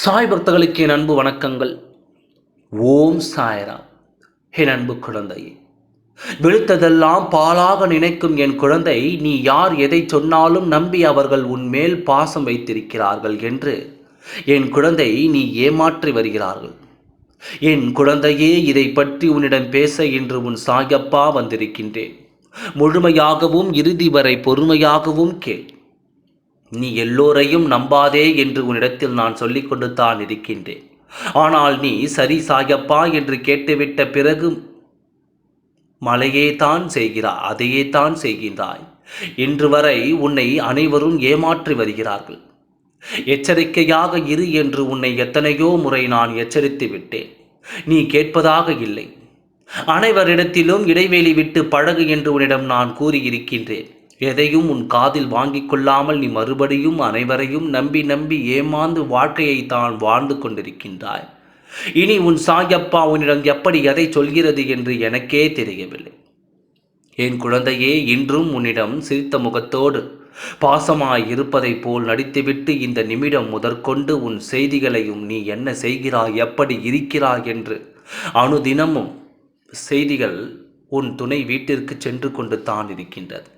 சாய் பக்தர்களுக்கு என் அன்பு வணக்கங்கள். ஓம் சாய்ராம் என் அன்பு குழந்தையே விழுத்ததெல்லாம் பாலாக நினைக்கும் என் குழந்தை நீ யார் எதை சொன்னாலும் நம்பி அவர்கள் உன்மேல் பாசம் வைத்திருக்கிறார்கள் என்று என் குழந்தை நீ ஏமாற்றி வருகிறார்கள். என் குழந்தையே இதை பற்றி உன்னிடம் பேச இன்று உன் சாயப்பா வந்திருக்கின்றேன். முழுமையாகவும் இறுதி வரை பொறுமையாகவும் கேள். நீ எல்லோரையும் நம்பாதே என்று உன்னிடத்தில் நான் சொல்லிக்கொண்டு தான் இருக்கின்றேன். ஆனால் நீ சரி சாயப்பா என்று கேட்டுவிட்ட பிறகு மலையே தான் செய்கிறாய் அதையே தான் செய்கின்றாய். இன்று வரை உன்னை அனைவரும் ஏமாற்றி வருகிறார்கள். எச்சரிக்கையாக இரு என்று உன்னை எத்தனையோ முறை நான் எச்சரித்து விட்டேன். நீ கேட்பதாக இல்லை. அனைவரிடத்திலும் இடைவெளி விட்டு பழகு என்று உன்னிடம் நான் கூறியிருக்கின்றேன். எதையும் உன் காதில் வாங்கி கொள்ளாமல் நீ மறுபடியும் அனைவரையும் நம்பி நம்பி ஏமாந்து வாழ்க்கையை தான் வாழ்ந்து கொண்டிருக்கின்றாய். இனி உன் சாயப்பா உன்னிடம் எப்படி எதை சொல்கிறது என்று எனக்கே தெரியவில்லை. என் குழந்தையே இன்றும் உன்னிடம் சிரித்த முகத்தோடு பாசமாய் இருப்பதைப் போல் நடித்துவிட்டு இந்த நிமிடம் முதற்கொண்டு உன் செய்திகளையும் நீ என்ன செய்கிறாய் எப்படி இருக்கிறாய் என்று அனுதினமும் செய்திகள் உன் துணை வீட்டிற்கு சென்று கொண்டு தான் இருக்கின்றது.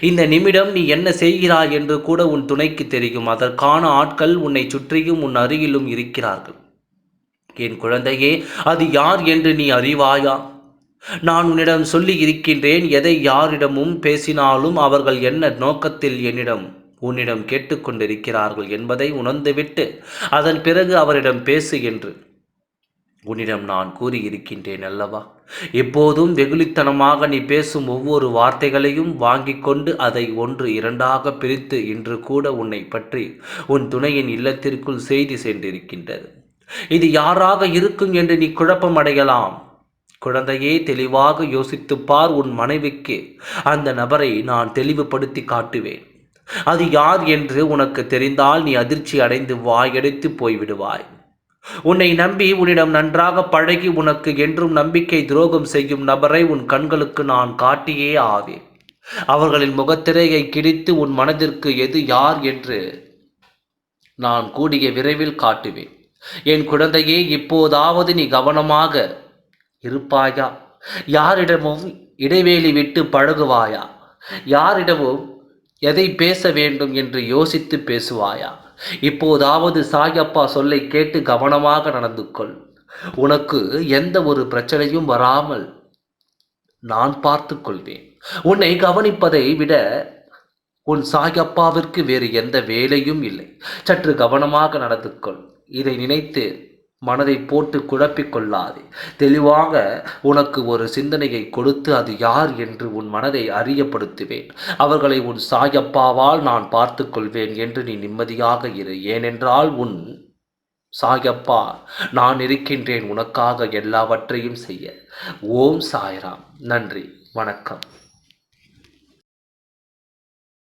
இந்த நிமிடம் நீ என்ன செய்கிறாய் என்று கூட உன் துணைக்கு தெரியும். அதற்கான ஆட்கள் உன்னை சுற்றியும் உன் அருகிலும் இருக்கிறார்கள். என் குழந்தையே அது யார் என்று நீ அறிவாயா? நான் உன்னிடம் சொல்லி இருக்கின்றேன் எதை யாரிடமும் பேசினாலும் அவர்கள் என்ன நோக்கத்தில் என்னிடம் உன்னிடம் கேட்டுக்கொண்டிருக்கிறார்கள் என்பதை உணர்ந்துவிட்டு அதன் பிறகு அவரிடம் பேசு என்று. உன்னிடம் நான் கூறியிருக்கின்றேன் அல்லவா? எப்போதும் வெகுளித்தனமாக நீ பேசும் ஒவ்வொரு வார்த்தைகளையும் வாங்கிக் கொண்டு அதை ஒன்று இரண்டாக பிரித்து இன்று கூட உன்னை பற்றி உன் துணையின் இல்லத்திற்குள் செய்தி சென்றிருக்கின்றது. இது யாராக இருக்கும் என்று நீ குழப்பம் அடையலாம். குழந்தையே தெளிவாக யோசித்துப்பார் உன் மனைவிக்கு. அந்த நபரை நான் தெளிவுபடுத்தி காட்டுவேன். அது யார் என்று உனக்கு தெரிந்தால் நீ அதிர்ச்சி அடைந்து வாயடைத்து போய்விடுவாய். உன்னை நம்பி உன்னிடம் நன்றாக பழகி உனக்கு என்றும் நம்பிக்கை துரோகம் செய்யும் நபரை உன் கண்களுக்கு நான் காட்டியே ஆவேன். அவர்களின் முகத்திரையை கிடித்து உன் மனதிற்கு எது யார் என்று நான் கூடிய விரைவில் காட்டுவேன். என் குழந்தையே இப்போதாவது நீ கவனமாக இருப்பாயா? யாரிடமும் இடைவேளி விட்டு பழகுவாயா? யாரிடமும் எதை பேச வேண்டும் என்று யோசித்து பேசுவாயா? இப்போதாவது சாயப்பா சொல்லை கேட்டு கவனமாக நடந்து கொள். உனக்கு எந்த ஒரு பிரச்சனையும் வராமல் நான் பார்த்து கொள்வேன். உன்னை கவனிப்பதை விட உன் சாயப்பாவிற்கு வேறு எந்த வேலையும் இல்லை. சற்று கவனமாக நடந்து கொள். இதை நினைத்து மனதை போட்டு குழப்பிக்கொள்ளாதே. தெளிவாக உனக்கு ஒரு சிந்தனையை கொடுத்து அது யார் என்று உன் மனதை அறியப்படுத்துவேன். அவர்களை உன் சாயப்பாவால் நான் பார்த்து கொள்வேன் என்று நீ நிம்மதியாக இரு. ஏனென்றால் உன் சாயப்பா நான் இருக்கின்றேன் உனக்காக எல்லாவற்றையும் செய்ய. ஓம் சாய்ராம். நன்றி. வணக்கம்.